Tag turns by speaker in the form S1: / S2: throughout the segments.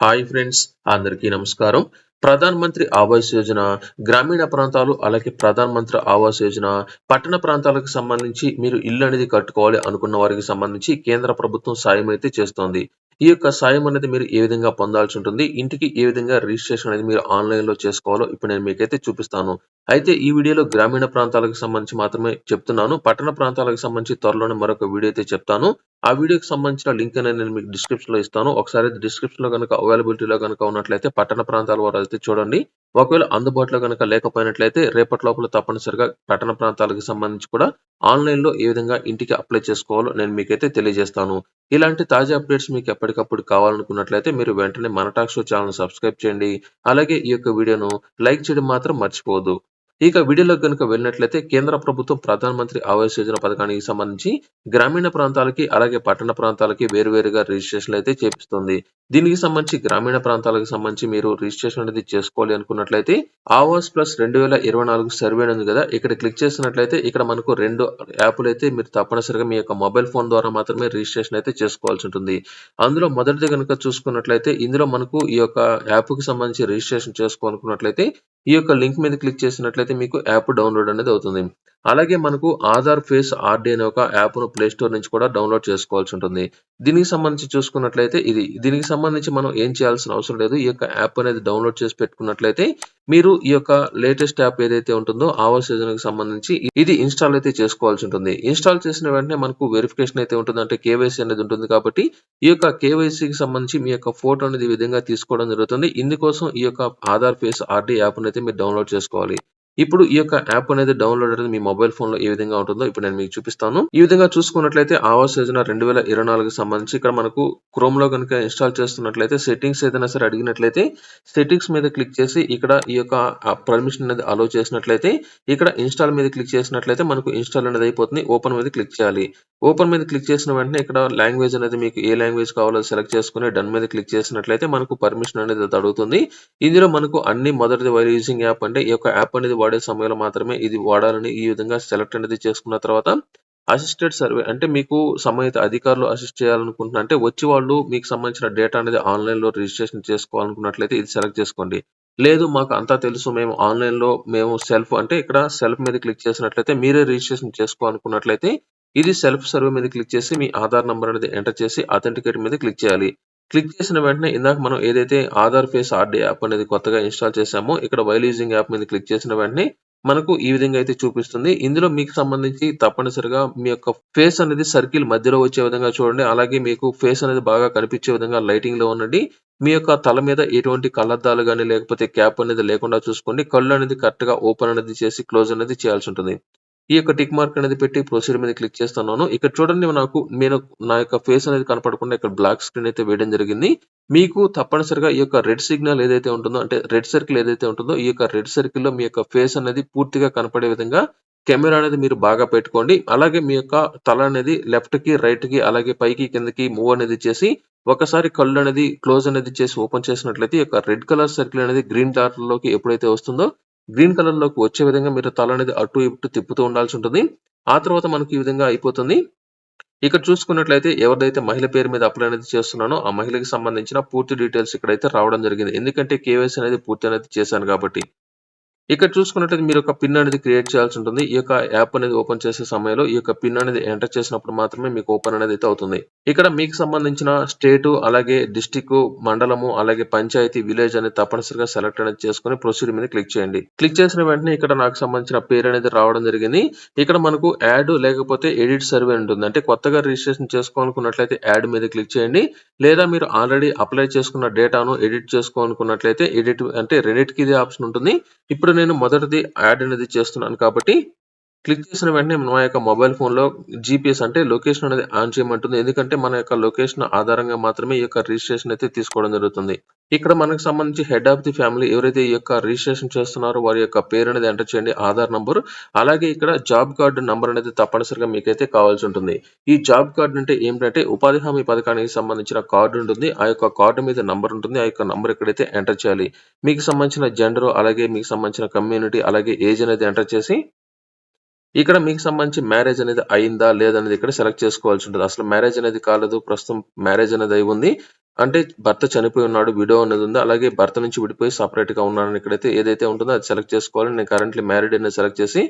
S1: Hi friends అందరికీ నమస్కారం. ప్రధాన్ మంత్రి ఆవాస్ యోజన గ్రామీణ ప్రాంతాలు అలాగే ప్రధాన్ మంత్రి ఆవాస్ యోజన పట్టణ ప్రాంతాలకు సంబంధించి మీరు ఇల్లు అనేది కట్టుకోవాలి అనుకున్న వారికి సంబంధించి కేంద్ర ప్రభుత్వం సాయం అయితే చేస్తోంది. ఈ యొక్క సాయం అనేది మీరు ఏ విధంగా పొందాల్సి ఉంటుంది ఇంటికి ఏ విధంగా రిజిస్ట్రేషన్ అనేది మీరు ఆన్లైన్లో చేసుకోవాలో ఇప్పుడు నేను మీకైతే చూపిస్తాను. అయితే ఈ వీడియోలో గ్రామీణ ప్రాంతాలకు సంబంధించి మాత్రమే చెప్తున్నాను పట్టణ ప్రాంతాలకు సంబంధించి త్వరలోనే మరొక వీడియో అయితే చెప్తాను. ఆ వీడియోకి సంబంధించిన లింక్ అనేది నేను మీకు డిస్క్రిప్షన్లో ఇస్తాను. ఒకసారి డిస్క్రిప్షన్లో కనుక అవైలబిలిటీలో కనుక ఉన్నట్లయితే పట్టణ ప్రాంతాల వారు అయితే చూడండి. ఒకవేళ అందుబాటులో కనుక లేకపోయినట్లయితే రేపటి లోపల తప్పనిసరిగా పట్టణ ప్రాంతాలకు సంబంధించి కూడా ఆన్లైన్లో ఏ విధంగా ఇంటికి అప్లై చేసుకోవాలో నేను మీకైతే తెలియజేస్తాను. ఇలాంటి తాజా అప్డేట్స్ మీకు ఎప్పటికప్పుడు కావాలనుకున్నట్లయితే మీరు వెంటనే మన టాక్ షో ఛానల్ సబ్స్క్రైబ్ చేయండి. అలాగే ఈ యొక్క వీడియోను లైక్ చేయడం మాత్రం మర్చిపోవద్దు. ఇక వీడియోలోకి కనుక వెళ్ళినట్లయితే కేంద్ర ప్రభుత్వం ప్రధాన మంత్రి ఆవాస్ యోజన పథకానికి సంబంధించి గ్రామీణ ప్రాంతాలకి అలాగే పట్టణ ప్రాంతాలకి వేరువేరుగా రిజిస్ట్రేషన్ అయితే చేపిస్తుంది. దీనికి సంబంధించి గ్రామీణ ప్రాంతాలకు సంబంధించి మీరు రిజిస్ట్రేషన్ అనేది చేసుకోవాలి అనుకున్నట్లయితే ఆవాస్ ప్లస్ రెండు వేల ఇరవై నాలుగు సర్వే ఉంది కదా ఇక్కడ క్లిక్ చేసినట్లయితే ఇక్కడ మనకు రెండు యాప్లు అయితే మీరు తప్పనిసరిగా మీ యొక్క మొబైల్ ఫోన్ ద్వారా మాత్రమే రిజిస్ట్రేషన్ అయితే చేసుకోవాల్సి ఉంటుంది. అందులో మొదటిది కనుక చూసుకున్నట్లయితే ఇందులో మనకు ఈ యొక్క యాప్కి సంబంధించి రిజిస్ట్రేషన్ చేసుకోవాలనుకున్నట్లయితే ఈ యొక్క లింక్ మీద క్లిక్ చేసినట్లయితే మీకు యాప్ డౌన్లోడ్ అనేది అవుతుంది. అలాగే మనకు ఆధార్ ఫేస్ ఆర్డీ అనే ఒక యాప్ను ప్లే స్టోర్ నుంచి కూడా డౌన్లోడ్ చేసుకోవాల్సి ఉంటుంది. దీనికి సంబంధించి చూసుకున్నట్లయితే ఇది దీనికి సంబంధించి మనం ఏం చేయాల్సిన అవసరం లేదు. ఈ యొక్క యాప్ అనేది డౌన్లోడ్ చేసి పెట్టుకున్నట్లయితే మీరు ఈ యొక్క లేటెస్ట్ యాప్ ఏదైతే ఉంటుందో ఆవాస్ యోజనకు సంబంధించి ఇది ఇన్స్టాల్ అయితే చేసుకోవాల్సి ఉంటుంది. ఇన్స్టాల్ చేసిన వెంటనే మనకు వెరిఫికేషన్ అయితే ఉంటుంది. అంటే కేవైసీ అనేది ఉంటుంది కాబట్టి ఈ యొక్క కేవైసీకి సంబంధించి మీ యొక్క ఫోటో అనేది ఈ విధంగా తీసుకోవడం జరుగుతుంది. ఇందుకోసం ఈ యొక్క ఆధార్ ఫేస్ ఆర్డీ యాప్ అయితే మీరు డౌన్లోడ్ చేసుకోవాలి. ఇప్పుడు ఈ యొక్క యాప్ అనేది డౌన్లోడ్ అనేది మీ మొబైల్ ఫోన్లో ఏ విధంగా ఉంటుందో ఇప్పుడు నేను మీకు చూపిస్తాను. ఈ విధంగా చూసుకున్నట్లయితే ఆవాస్ యోజన రెండు వేల ఇరవై నాలుగు సంబంధించి ఇక్కడ మనకు క్రోమ్లో కనుక ఇన్స్టాల్ చేస్తున్నట్లయితే సెట్టింగ్స్ ఏదైనా సరే అడిగినట్లయితే సెట్టింగ్స్ మీద క్లిక్ చేసి ఇక్కడ ఈ యొక్క పర్మిషన్ అనేది అలో చేసినట్లయితే ఇక్కడ ఇన్స్టాల్ మీద క్లిక్ చేసినట్లయితే మనకు ఇన్స్టాల్ అనేది అయిపోతుంది. ఓపెన్ మీద క్లిక్ చేయాలి. ఓపెన్ మీద క్లిక్ చేసిన వెంటనే ఇక్కడ లాంగ్వేజ్ అనేది మీకు ఏ లాంగ్వేజ్ కావాలో సెలెక్ట్ చేసుకుని డన్ మీద క్లిక్ చేసినట్లయితే మనకు పర్మిషన్ అనేది అడుగుతుంది. ఇందులో మనకు అన్ని మొదటిది వైర్ యూజింగ్ యాప్ అంటే ఈ యొక్క యాప్ అనేది వాడే సమయంలో మాత్రమే ఇది వాడాలని ఈ విధంగా సెలెక్ట్ అనేది చేసుకున్న తర్వాత అసిస్టెడ్ సర్వే అంటే మీకు సంబంధిత అధికారులు అసిస్ట్ చేయాలనుకుంటున్నా అంటే వచ్చి వాళ్ళు మీకు సంబంధించిన డేటా అనేది ఆన్లైన్లో రిజిస్ట్రేషన్ చేసుకోవాలనుకున్నట్లయితే ఇది సెలెక్ట్ చేసుకోండి. లేదు మాకు అంతా తెలుసు మేము ఆన్లైన్లో మేము సెల్ఫ్ అంటే ఇక్కడ సెల్ఫ్ మీద క్లిక్ చేసినట్లయితే మీరే రిజిస్ట్రేషన్ చేసుకోవాలనుకున్నట్లయితే ఇది సెల్ఫ్ సర్వే మీద క్లిక్ చేసి మీ ఆధార్ నెంబర్ అనేది ఎంటర్ చేసి అథెంటికేట్ మీద క్లిక్ చేయాలి. క్లిక్ చేసిన వెంటనే ఇందాక మనం ఏదైతే ఆధార్ ఫేస్ ఆర్డీ యాప్ అనేది కొత్తగా ఇన్స్టాల్ చేసామో ఇక్కడ వైల్ యూజింగ్ యాప్ మీద క్లిక్ చేసిన వెంటనే మనకు ఈ విధంగా అయితే చూపిస్తుంది. ఇందులో మీకు సంబంధించి తప్పనిసరిగా మీ యొక్క ఫేస్ అనేది సర్కిల్ మధ్యలో వచ్చే విధంగా చూడండి. అలాగే మీకు ఫేస్ అనేది బాగా కనిపించే విధంగా లైటింగ్లో ఉండండి. మీ యొక్క తల మీద ఎటువంటి కళ్ళద్దాలు కానీ లేకపోతే క్యాప్ అనేది లేకుండా చూసుకోండి. కళ్ళు అనేది కరెక్ట్గా ఓపెన్ అనేది చేసి క్లోజ్ అనేది చేయాల్సి ఉంటుంది. ఈ యొక్క టిక్ మార్క్ అనేది పెట్టి ప్రొసీడ్ మీద క్లిక్ చేస్తున్నాను. ఇక్కడ చూడండి నాకు నేను నా యొక్క ఫేస్ అనేది కనపడకుండా ఇక్కడ బ్లాక్ స్క్రీన్ అయితే వేయడం జరిగింది. మీకు తప్పనిసరిగా ఈ యొక్క రెడ్ సిగ్నల్ ఏదైతే ఉంటుందో అంటే రెడ్ సర్కిల్ ఏదైతే ఉంటుందో ఈ యొక్క రెడ్ సర్కిల్లో మీ యొక్క ఫేస్ అనేది పూర్తిగా కనపడే విధంగా కెమెరా అనేది మీరు బాగా పెట్టుకోండి. అలాగే మీ యొక్క తల అనేది లెఫ్ట్కి రైట్కి అలాగే పైకి కిందకి మూవ్ అనేది చేసి ఒకసారి కళ్ళు అనేది క్లోజ్ అనేది చేసి ఓపెన్ చేసినట్లయితే ఈ యొక్క రెడ్ కలర్ సర్కిల్ అనేది గ్రీన్ డాట్లోకి ఎప్పుడైతే వస్తుందో గ్రీన్ కలర్లోకి వచ్చే విధంగా మీరు తల అనేది అటు ఇటు తిప్పుతూ ఉండాల్సి ఉంటుంది. ఆ తర్వాత మనకి ఈ విధంగా అయిపోతుంది. ఇక్కడ చూసుకున్నట్లయితే ఎవరిదైతే మహిళ పేరు మీద అప్లై అనేది చేస్తున్నానో ఆ మహిళకి సంబంధించిన పూర్తి డీటెయిల్స్ ఇక్కడైతే రావడం జరిగింది. ఎందుకంటే కేవైసీ అనేది పూర్తి అనేది చేశాను కాబట్టి. ఇక్కడ చూసుకున్నట్లయితే మీరు ఒక పిన్ అనేది క్రియేట్ చేయాల్సి ఉంటుంది. ఈ యొక్క యాప్ అనేది ఓపెన్ చేసే సమయంలో ఈ యొక్క పిన్ అనేది ఎంటర్ చేసినప్పుడు మాత్రమే మీకు ఓపెన్ అనేది అయితే అవుతుంది. ఇక్కడ మీకు సంబంధించిన స్టేట్ అలాగే డిస్టిక్ మండలము అలాగే పంచాయతీ విలేజ్ అనేది తప్పనిసరిగా సెలెక్ట్ అనేది చేసుకుని ప్రొసీడ్ మీద క్లిక్ చేయండి. క్లిక్ చేసిన వెంటనే ఇక్కడ నాకు సంబంధించిన పేరు అనేది రావడం జరిగింది. ఇక్కడ మనకు యాడ్ లేకపోతే ఎడిట్ సర్వే ఉంటుంది. అంటే కొత్తగా రిజిస్ట్రేషన్ చేసుకోవాలనుకున్నట్లయితే యాడ్ మీద క్లిక్ చేయండి. లేదా మీరు ఆల్రెడీ అప్లై చేసుకున్న డేటాను ఎడిట్ చేసుకోవాలనుకున్నట్లయితే ఎడిట్ అంటే రెండింటికి ఇదే ఆప్షన్ ఉంటుంది. ఇప్పుడు నేను మొదటిది యాడ్ అనేది చేస్తున్నాను కాబట్టి క్లిక్ చేసిన వెంటనే మన యొక్క మొబైల్ ఫోన్లో జీపీఎస్ అంటే లొకేషన్ అనేది ఆన్ చేయమంటుంది. ఎందుకంటే మన యొక్క లొకేషన్ ఆధారంగా మాత్రమే ఈ యొక్క రిజిస్ట్రేషన్ అయితే తీసుకోవడం జరుగుతుంది. ఇక్కడ మనకు సంబంధించి హెడ్ ఆఫ్ ది ఫ్యామిలీ ఎవరైతే ఈ యొక్క రిజిస్ట్రేషన్ చేస్తున్నారో వారి యొక్క పేరు అనేది ఎంటర్ చేయండి ఆధార్ నంబర్ అలాగే ఇక్కడ జాబ్ కార్డు నంబర్ అనేది తప్పనిసరిగా మీకైతే కావాల్సి ఉంటుంది. ఈ జాబ్ కార్డు అంటే ఏంటంటే ఉపాధి హామీ పథకానికి సంబంధించిన కార్డు ఉంటుంది. ఆ యొక్క కార్డు మీద నంబర్ ఉంటుంది. ఆ యొక్క నంబర్ ఇక్కడైతే ఎంటర్ చేయాలి మీకు సంబంధించిన జెండర్ అలాగే మీకు సంబంధించిన కమ్యూనిటీ అలాగే ఏజ్ అనేది ఎంటర్ చేసి ఇక్కడ మీకు సంబంధించి మ్యారేజ్ అనేది అయిందా లేదనేది ఇక్కడ సెలెక్ట్ చేసుకోవాల్సి ఉంటుంది. అసలు మ్యారేజ్ అనేది కాలేదు ప్రస్తుతం మ్యారేజ్ అనేది అయి ఉంది. అంటే భర్త చనిపోయి ఉన్నాడు విడో అనేది ఉంది. అలాగే భర్త నుంచి విడిపోయి సపరేట్గా ఉన్నాడని ఇక్కడైతే ఏదైతే ఉంటుందో అది సెలెక్ట్ చేసుకోవాలి. నేను కరెంట్లీ మ్యారీడ్ అనేది సెలెక్ట్ చేసి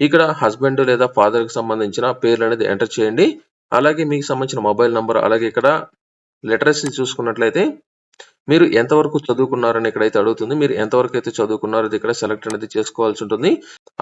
S1: ఇక్కడ హస్బెండ్ లేదా ఫాదర్కి సంబంధించిన పేర్లు అనేది ఎంటర్ చేయండి. అలాగే మీకు సంబంధించిన మొబైల్ నంబర్ అలాగే ఇక్కడ లెటర్స్ చూసుకున్నట్లయితే మీరు ఎంతవరకు చదువుకున్నారని ఇక్కడైతే అడుగుతుంది. మీరు ఎంతవరకు అయితే చదువుకున్నారో ఇది ఇక్కడ సెలెక్ట్ అనేది చేసుకోవాల్సి ఉంటుంది.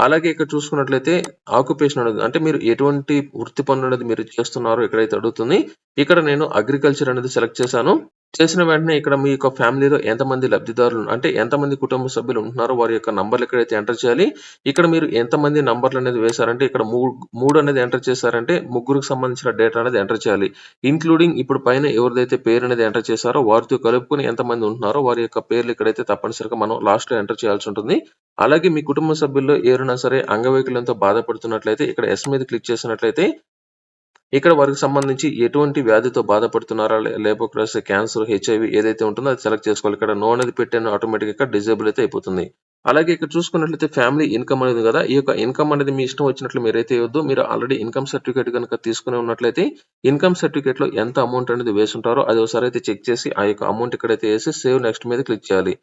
S1: అలాగే ఇక్కడ చూసుకున్నట్లయితే ఆక్యుపేషన్ అనేది అంటే మీరు ఎటువంటి వృత్తి పనులు అనేది మీరు చేస్తున్నారో ఇక్కడైతే అడుగుతుంది. ఇక్కడ నేను అగ్రికల్చర్ అనేది సెలెక్ట్ చేశాను. చేసిన వెంటనే ఇక్కడ మీ యొక్క ఫ్యామిలీలో ఎంతమంది లబ్ధిదారులు అంటే ఎంతమంది కుటుంబ సభ్యులు ఉంటున్నారో వారి యొక్క నంబర్లు ఎక్కడైతే ఎంటర్ చేయాలి ఇక్కడ మీరు ఎంతమంది నంబర్లు అనేది వేశారంటే ఇక్కడ మూడు మూడు అనేది ఎంటర్ చేశారంటే ముగ్గురికి సంబంధించిన డేటా అనేది ఎంటర్ చేయాలి. ఇంక్లూడింగ్ ఇప్పుడు పైన ఎవరిదైతే పేరు అనేది ఎంటర్ చేశారో వారితో కలుపుకొని ఎంతమంది ఉంటున్నారో వారి యొక్క పేర్లు ఇక్కడైతే తప్పనిసరిగా మనం లాస్ట్లో ఎంటర్ చేయాల్సి ఉంటుంది. అలాగే మీ కుటుంబ సభ్యుల్లో ఎవరైనా సరే అంగవైకల్యంతో బాధపడుతున్నట్లయితే ఇక్కడ ఎస్ మీద క్లిక్ చేసినట్లయితే ఇక్కడ వారికి సంబంధించి ఎటువంటి వ్యాధితో బాధపడుతున్నారా? లేకపోతే క్యాన్సర్ హెచ్ఐవి ఏదైతే ఉంటుందో అది సెలెక్ట్ చేసుకోవాలి. ఇక్కడ నో అనేది పెట్టాను ఆటోమేటిక్గా డిజేబుల్ అయితే అయిపోతుంది. అలాగే ఇక్కడ చూసుకున్నట్లయితే ఫ్యామిలీ ఇన్కమ్ అనేది కదా ఈ యొక్క ఇన్కమ్ అనేది మీ ఇష్టం వచ్చినట్లు మీరైతే ఇవ్వద్దు. మీరు ఆల్రెడీ ఇన్కమ్ సర్టిఫికేట్ కనుక తీసుకుని ఉన్నట్లయితే ఇన్కమ్ సర్టిఫికేట్లో ఎంత అమౌంట్ అనేది వేసుంటారో అది ఒకసారి అయితే చెక్ చేసి ఆ యొక్క అమౌంట్ ఇక్కడైతే వేసి సేవ్ నెక్స్ట్ మీద క్లిక్ చేయాలి.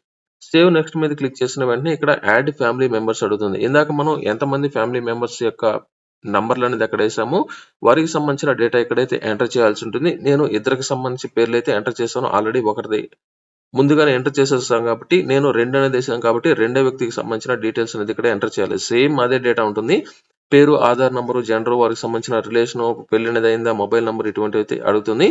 S1: సేవ్ నెక్స్ట్ మీద క్లిక్ చేసిన వెంటనే ఇక్కడ యాడ్ ఫ్యామిలీ మెంబర్స్ అడుగుతుంది. ఇందాక మనం ఎంతమంది ఫ్యామిలీ మెంబర్స్ యొక్క నంబర్లు అనేది ఎక్కడ వేసాము? వారికి సంబంధించిన డేటా ఇక్కడైతే ఎంటర్ చేయాల్సి ఉంటుంది నేను ఇద్దరికి సంబంధించి పేర్లు అయితే ఎంటర్ చేశాను ఆల్రెడీ ఒకటిది ముందుగానే ఎంటర్ చేసేస్తాం కాబట్టి నేను రెండు అనేది వేసాను కాబట్టి రెండో వ్యక్తికి సంబంధించిన డీటెయిల్స్ అనేది ఇక్కడ ఎంటర్ చేయాలి. సేమ్ అదే డేటా ఉంటుంది. పేరు ఆధార్ నంబరు జెండర్ వారికి సంబంధించిన రిలేషన్ పెళ్ళి అనేది అయిందా మొబైల్ నెంబర్ ఇటువంటివి అయితే అడుగుతుంది.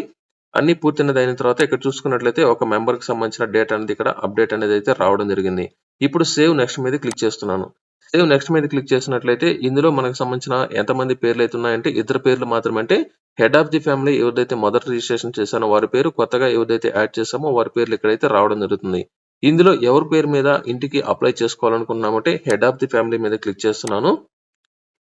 S1: అన్ని పూర్తినది అయిన తర్వాత ఇక్కడ చూసుకున్నట్లయితే ఒక మెంబర్కి సంబంధించిన డేటా అనేది ఇక్కడ అప్డేట్ అనేది అయితే రావడం జరిగింది. ఇప్పుడు సేవ్ నెక్స్ట్ మీద క్లిక్ చేస్తున్నాను. సేవ్ నెక్స్ట్ మీద క్లిక్ చేసినట్లయితే ఇందులో మనకు సంబంధించిన ఎంతమంది పేర్లు అయితే ఉన్నాయంటే ఇద్దరు పేర్లు మాత్రమే అంటే హెడ్ ఆఫ్ ది ఫ్యామిలీ ఎవరిదైతే మొదట రిజిస్ట్రేషన్ చేశానో వారి పేరు కొత్తగా ఎవరిదైతే యాడ్ చేసామో వారి పేర్లు ఇక్కడైతే రావడం జరుగుతుంది. ఇందులో ఎవరి పేరు మీద ఇంటికి అప్లై చేసుకోవాలనుకున్నామంటే హెడ్ ఆఫ్ ది ఫ్యామిలీ మీద క్లిక్ చేస్తున్నాను.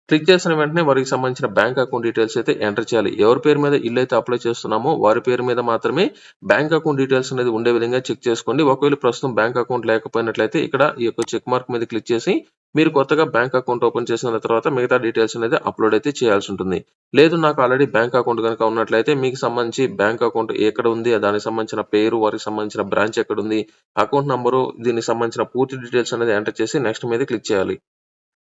S1: క్లిక్ చేసిన వెంటనే వారికి సంబంధించిన బ్యాంక్ అకౌంట్ డీటెయిల్స్ అయితే ఎంటర్ చేయాలి. ఎవరి పేరు మీద ఇల్లు అయితే అప్లై చేస్తున్నామో వారి పేరు మీద మాత్రమే బ్యాంక్ అకౌంట్ డీటెయిల్స్ అనేది ఉండే విధంగా చెక్ చేసుకోండి. ఒకవేళ ప్రస్తుతం బ్యాంక్ అకౌంట్ లేకపోయినట్లయితే ఇక్కడ ఈ యొక్క చెక్ మార్క్ మీద క్లిక్ చేసి మీరు కొత్తగా బ్యాంక్ అకౌంట్ ఓపెన్ చేసిన తర్వాత మిగతా డీటెయిల్స్ అనేది అప్లోడ్ అయితే చేయాల్సి ఉంటుంది. లేదు నాకు ఆల్రెడీ బ్యాంక్ అకౌంట్ కనుక ఉన్నట్లయితే మీకు సంబంధించి బ్యాంక్ అకౌంట్ ఎక్కడ ఉంది దానికి సంబంధించిన పేరు వారికి సంబంధించిన బ్రాంచ్ ఎక్కడ ఉంది అకౌంట్ నంబరు దీనికి సంబంధించిన పూర్తి డీటెయిల్స్ అనేది ఎంటర్ చేసి నెక్స్ట్ మీద క్లిక్ చేయాలి.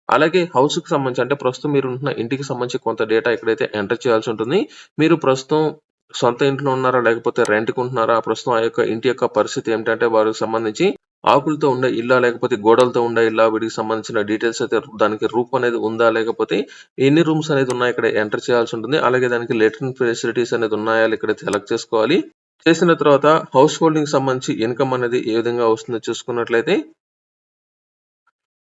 S1: అలాగే హౌస్కి సంబంధించి అంటే ప్రస్తుతం మీరు ఉంటున్న ఇంటికి సంబంధించి కొంత డేటా ఇక్కడైతే ఎంటర్ చేయాల్సి ఉంటుంది. మీరు ప్రస్తుతం సొంత ఇంట్లో ఉన్నారా లేకపోతే రెంట్కి ఉంటున్నారా ప్రస్తుతం ఆ యొక్క ఇంటి యొక్క పరిస్థితి ఏమిటంటే వారికి సంబంధించి ఆకులతో ఉండే ఇల్లా లేకపోతే గోడలతో ఉండే ఇల్లా వీటికి సంబంధించిన డీటెయిల్స్ అయితే దానికి రూప్ అనేది ఉందా లేకపోతే ఎన్ని రూమ్స్ అనేది ఉన్నాయి ఇక్కడ ఎంటర్ చేయాల్సి ఉంటుంది. అలాగే దానికి లెటరింగ్ ఫెసిలిటీస్ అనేది ఉన్నాయా ఇక్కడ సెలెక్ట్ చేసుకోవాలి. చేసిన తర్వాత హౌస్ హోల్డింగ్ సంబంధించి ఇన్కమ్ అనేది ఏ విధంగా వస్తుందో చూసుకున్నట్లయితే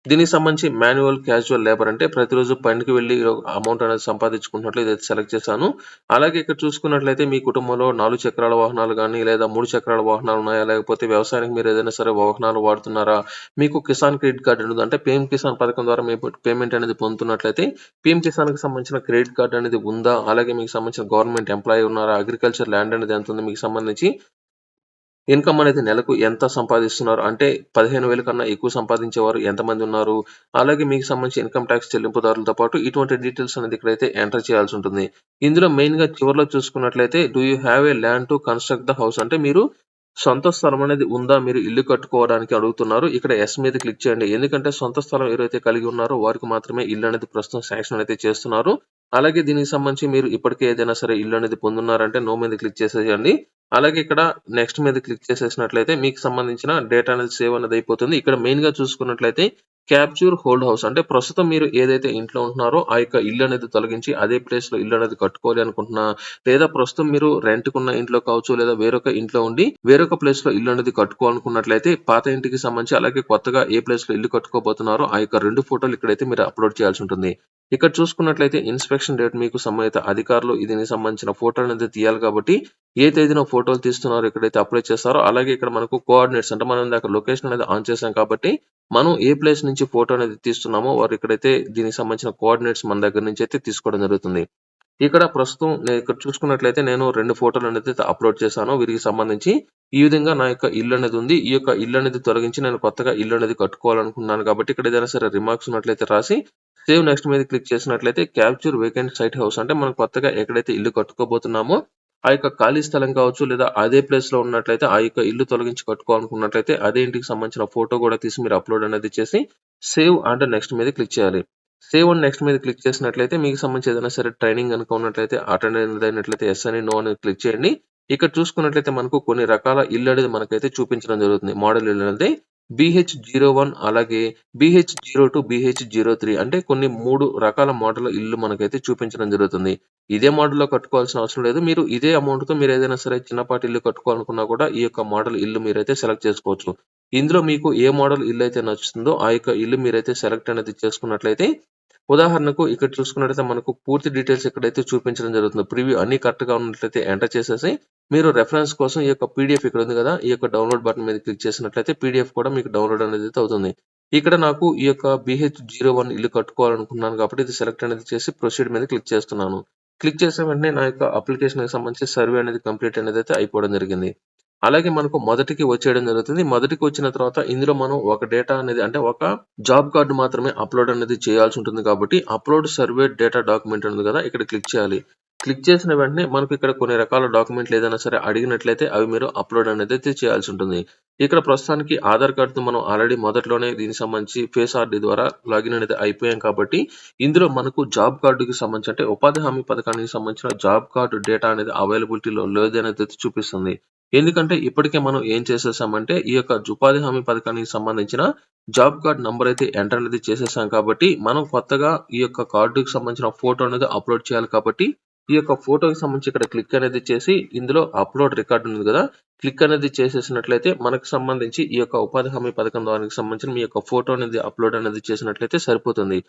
S1: దీనికి సంబంధించి మాన్యువల్ క్యాజువల్ లేబర్ అంటే ప్రతిరోజు పనికి వెళ్ళి అమౌంట్ అనేది సంపాదించుకున్నట్లు ఇదైతే సెలెక్ట్ చేశాను. అలాగే ఇక్కడ చూసుకున్నట్లయితే మీ కుటుంబంలో నాలుగు చక్రాల వాహనాలు కానీ లేదా మూడు చక్రాల వాహనాలు ఉన్నాయా? లేకపోతే వ్యవసాయానికి మీరు ఏదైనా సరే వాహనాలు వాడుతున్నారా? మీకు కిసాన్ క్రెడిట్ కార్డు ఉంది? అంటే పిఎం కిసాన్ పథకం ద్వారా మీ పేమెంట్ అనేది పొందుతున్నట్లయితే పిఎం కిసాన్కి సంబంధించిన క్రెడిట్ కార్డు అనేది ఉందా? అలాగే మీకు సంబంధించిన గవర్నమెంట్ ఎంప్లాయీ ఉన్నారా? అగ్రికల్చర్ ల్యాండ్ అనేది ఎంత ఉంది? మీకు సంబంధించి ఇన్కమ్ అనేది నెలకు ఎంత సంపాదిస్తున్నారు? అంటే పదిహేను వేల కన్నా ఎక్కువ సంపాదించేవారు ఎంతమంది ఉన్నారు? అలాగే మీకు సంబంధించి ఇన్కమ్ ట్యాక్స్ చెల్లింపుదారులతో పాటు ఇటువంటి డీటెయిల్స్ అనేది ఇక్కడైతే ఎంటర్ చేయాల్సి ఉంటుంది. ఇందులో మెయిన్గా చివరిలో చూసుకున్నట్లయితే do you have a land to construct the house అంటే మీరు సొంత స్థలం అనేది ఉందా? మీరు ఇల్లు కట్టుకోవడానికి అడుగుతున్నారు. ఇక్కడ ఎస్ మీద క్లిక్ చేయండి. ఎందుకంటే సొంత స్థలం ఎవరైతే కలిగి ఉన్నారో వారికి మాత్రమే ఇల్లు అనేది ప్రస్తుతం శాంక్షన్ అయితే చేస్తున్నారు. అలాగే దీనికి సంబంధించి మీరు ఇప్పటికే ఏదైనా సరే ఇల్లు అనేది పొందున్నారంటే నో మీద క్లిక్ చేసేయండి. అలాగే ఇక్కడ నెక్స్ట్ మీద క్లిక్ చేసేసినట్లయితే మీకు సంబంధించిన డేటా అనేది సేవ్ అనేది అయిపోతుంది. ఇక్కడ మెయిన్గా చూసుకున్నట్లయితే క్యాప్చూర్ హోల్డ్ హౌస్ అంటే ప్రస్తుతం మీరు ఏదైతే ఇంట్లో ఉంటున్నారో ఆ యొక్క ఇల్లు అనేది తొలగించి అదే ప్లేస్లో ఇల్లు అనేది కట్టుకోవాలి అనుకుంటున్నా లేదా ప్రస్తుతం మీరు రెంట్ కున్న ఇంట్లో కావచ్చు లేదా వేరొక ఇంట్లో ఉండి వేరొక ప్లేస్లో ఇల్లు అనేది కట్టుకోవాలనుకున్నట్లయితే పాత ఇంటికి సంబంధించి అలాగే కొత్తగా ఏ ప్లేస్లో ఇల్లు కట్టుకోబోతున్నారో ఆ యొక్క రెండు ఫోటోలు ఇక్కడైతే మీరు అప్లోడ్ చేయాల్సి ఉంటుంది. ఇక్కడ చూసుకున్నట్లయితే ఇన్స్పెక్షన్ డేట్ మీకు సంబంధిత అధికారులు దీనికి సంబంధించిన ఫోటోలు అనేది తీయాలి కాబట్టి ఏ తేదీన ఫోటోలు తీస్తున్నారు ఎక్కడైతే అప్లై చేస్తారో అలాగే ఇక్కడ మనకు కోఆర్డినేట్స్ అంటే మనం అక్కడ లొకేషన్ అనేది ఆన్ చేసాం కాబట్టి మనం ఏ ప్లేస్ నుంచి ఫోటో అనేది తీస్తున్నామో వారు ఇక్కడైతే దీనికి సంబంధించిన కోఆర్డినేట్స్ మన దగ్గర నుంచి అయితే తీసుకోవడం జరుగుతుంది ఇక్కడ ప్రస్తుతం నేను ఇక్కడ చూసుకున్నట్లయితే నేను రెండు ఫోటోలు అనేది అప్‌లోడ్ చేశాను. వీరికి సంబంధించి ఈ విధంగా నా యొక్క ఇల్లు అనేది ఉంది. ఈ యొక్క ఇల్లు అనేది తొలగించి నేను కొత్తగా ఇల్లు అనేది కట్టుకోవాలనుకున్నాను కాబట్టి ఇక్కడ ఏదైనా సరే రిమార్క్స్ ఉన్నట్లయితే రాసి సేవ్ నెక్స్ట్ మీద క్లిక్ చేసినట్లయితే క్యాప్చర్ వేకెంట్ సైట్ హౌస్ అంటే మనం కొత్తగా ఎక్కడైతే ఇల్లు కట్టుకోబోతున్నామో ఆ యొక్క ఖాళీ స్థలం కావచ్చు లేదా అదే ప్లేస్లో ఉన్నట్లయితే ఆ యొక్క ఇల్లు తొలగించి కట్టుకోవాలనుకున్నట్లయితే అదే ఇంటికి సంబంధించిన ఫోటో కూడా తీసి మీరు అప్‌లోడ్ అనేది చేసి సేవ్ అండ్ నెక్స్ట్ మీద క్లిక్ చేయాలి. సేవ్ అండ్ నెక్స్ట్ మీద క్లిక్ చేసినట్లయితే మీకు సంబంధించి ఏదైనా సరే ట్రైనింగ్ గనుక ఉన్నట్లయితే అటెండ్ అయినట్లయితే ఎస్ అని నో అని క్లిక్ చేయండి. ఇక్కడ చూసుకున్నట్లయితే మనకు కొన్ని రకాల ఇల్లు అనేది మనకైతే చూపించడం జరుగుతుంది. మోడల్ ఇల్లు అనేది BH01 అలాగే BH02, BH03 అంటే కొన్ని 3 రకాల మోడల్ ఇల్లు మనకైతే చూపించడం జరుగుతుంది. ఇదే మోడల్‌లో కట్టుకోవాల్సిన అవసరం లేదు. మీరు ఇదే అమౌంట్‌తో మీరు ఏదైనా సరే చిన్నపాటి ఇల్లు కట్టుకోవాలనుకున్నా కూడా ఈ యొక్క మోడల్ ఇల్లు మీరైతే సెలెక్ట్ చేసుకోవచ్చు. ఇందులో మీకు ఏ మోడల్ ఇల్లు అయితే నచ్చుతుందో ఆ యొక్క ఇల్లు మీరైతే సెలెక్ట్ అనేది చేసుకున్నట్లయితే ఉదాహరణకు ఇక్కడ చూసుకున్నట్లయితే మనకు పూర్తి డీటెయిల్స్ ఇక్కడైతే చూపించడం జరుగుతుంది. ప్రివ్యూ అన్ని కరెక్ట్గా ఉన్నట్లయితే ఎంటర్ చేసేసి మీరు రెఫరెన్స్ కోసం ఈ యొక్క పీడిఎఫ్ ఇక్కడ ఉంది కదా! ఈ యొక్క డౌన్‌లోడ్ బటన్ మీద క్లిక్ చేసినట్లయితే పీడిఎఫ్ కూడా మీకు డౌన్‌లోడ్ అనేది అయితే అవుతుంది. ఇక్కడ నాకు ఈ యొక్క BH01 ఇల్లు కట్టుకోవాలనుకున్నాను కాబట్టి ఇది సెలెక్ట్ అనేది చేసి ప్రొసీడ్ మీద క్లిక్ చేస్తున్నాను. క్లిక్ చేసిన వెంటనే నా యొక్క అప్లికేషన్‌కి సంబంధించి సర్వే అనేది కంప్లీట్ అనేది అయితే అయిపోవడం జరిగింది. అలాగే మనకు మొదటికి వచ్చేయడం జరుగుతుంది. మొదటికి వచ్చిన తర్వాత ఇందులో మనం ఒక డేటా అనేది అంటే ఒక జాబ్ కార్డు మాత్రమే అప్‌లోడ్ అనేది చేయాల్సి ఉంటుంది కాబట్టి అప్‌లోడ్ సర్వే డేటా డాక్యుమెంట్ ఉంది కదా! ఇక్కడ క్లిక్ చేయాలి. క్లిక్ చేసిన వెంటనే మనకు ఇక్కడ కొన్ని రకాల డాక్యుమెంట్లు ఏదైనా సరే అడిగినట్లయితే అవి మీరు అప్‌లోడ్ అనేది అయితే చేయాల్సి ఉంటుంది. ఇక్కడ ప్రస్తుతానికి ఆధార్ కార్డ్‌తో మనం ఆల్రెడీ మొదట్లోనే దీనికి సంబంధించి ఫేస్ ఆర్‌డీ ద్వారా లాగిన్ అనేది అయిపోయాం కాబట్టి ఇందులో మనకు జాబ్ కార్డుకి సంబంధించి అంటే ఉపాధి హామీ పథకానికి సంబంధించిన జాబ్ కార్డు డేటా అనేది అవైలబిలిటీలో లేదనేది చూపిస్తుంది. ఎందుకంటే ఇప్పటికే మనం ఏం చేసేసామంటే ఈ యొక్క ఉపాధి హామీ పథకానికి సంబంధించిన జాబ్ కార్డ్ నంబర్ అయితే ఎంటర్ అనేది చేసేసాం కాబట్టి మనం కొత్తగా ఈ యొక్క కార్డుకి సంబంధించిన ఫోటో అనేది అప్‌లోడ్ చేయాలి కాబట్టి ఈ యొక్క ఫోటోకి సంబంధించి ఇక్కడ క్లిక్ అనేది చేసి ఇందులో అప్‌లోడ్ రికార్డ్ ఉంది కదా! క్లిక్ అనేది చేసేసినట్లయితే మనకు సంబంధించి ఈ యొక్క ఉపాధి హామీ పథకం దానికి సంబంధించిన మీ యొక్క ఫోటో అనేది అప్‌లోడ్ అనేది చేసినట్లయితే సరిపోతుంది.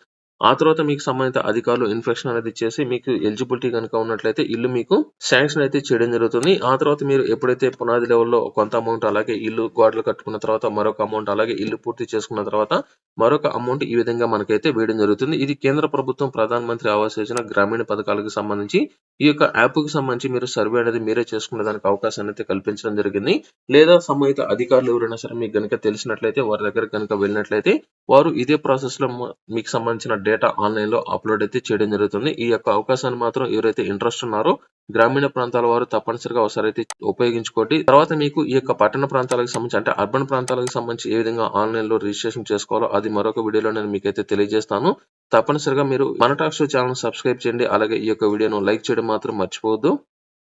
S1: ఆ తర్వాత మీకు సంబంధిత అధికారులు ఇన్ఫెక్షన్ అనేది చేసి మీకు ఎలిజిబిలిటీ గనుక ఉన్నట్లయితే ఇల్లు మీకు శాంక్షన్ అయితే చేయడం జరుగుతుంది. ఆ తర్వాత మీరు ఎప్పుడైతే పునాది లెవెల్‌లో కొంత అమౌంట్ అలాగే ఇల్లు గోడలు కట్టుకున్న తర్వాత మరొక అమౌంట్ అలాగే ఇల్లు పూర్తి చేసుకున్న తర్వాత మరొక అమౌంట్ ఈ విధంగా మనకైతే వేయడం జరుగుతుంది. ఇది కేంద్ర ప్రభుత్వం ప్రధాన మంత్రి ఆవాస్ యోజన గ్రామీణ పథకాలకు సంబంధించి ఈ యొక్క యాప్కు సంబంధించి మీరు సర్వే అనేది మీరే చేసుకునే దానికి అవకాశాన్ని అయితే కల్పించడం జరిగింది. లేదా సంబంధిత అధికారులు ఎవరైనా సరే మీకు గనుక తెలిసినట్లయితే వారి దగ్గర కనుక వెళ్ళినట్లయితే వారు ఇదే ప్రాసెస్‌లో లో మీకు సంబంధించిన డేటా ఆన్‌లైన్‌లో అప్‌లోడ్ అయితే చేయడం జరుగుతుంది. ఈ యొక్క అవకాశాన్ని మాత్రం ఎవరైతే ఇంట్రెస్ట్ ఉన్నారో గ్రామీణ ప్రాంతాల వారు తప్పనిసరిగా ఒకసారి అయితే ఉపయోగించుకోండి. తర్వాత మీకు ఈ యొక్క పట్టణ ప్రాంతాలకు సంబంధించి అంటే అర్బన్ ప్రాంతాలకు సంబంధించి ఏ విధంగా ఆన్‌లైన్‌లో రిజిస్ట్రేషన్ చేసుకోవాలో అది మరొక వీడియోలో నేను మీకైతే తెలియజేస్తాను. తప్పనిసరిగా మీరు మన టాక్ షో సబ్స్క్రైబ్ చేయండి. అలాగే ఈ యొక్క వీడియోను లైక్ చేయడం మాత్రం మర్చిపోవద్దు.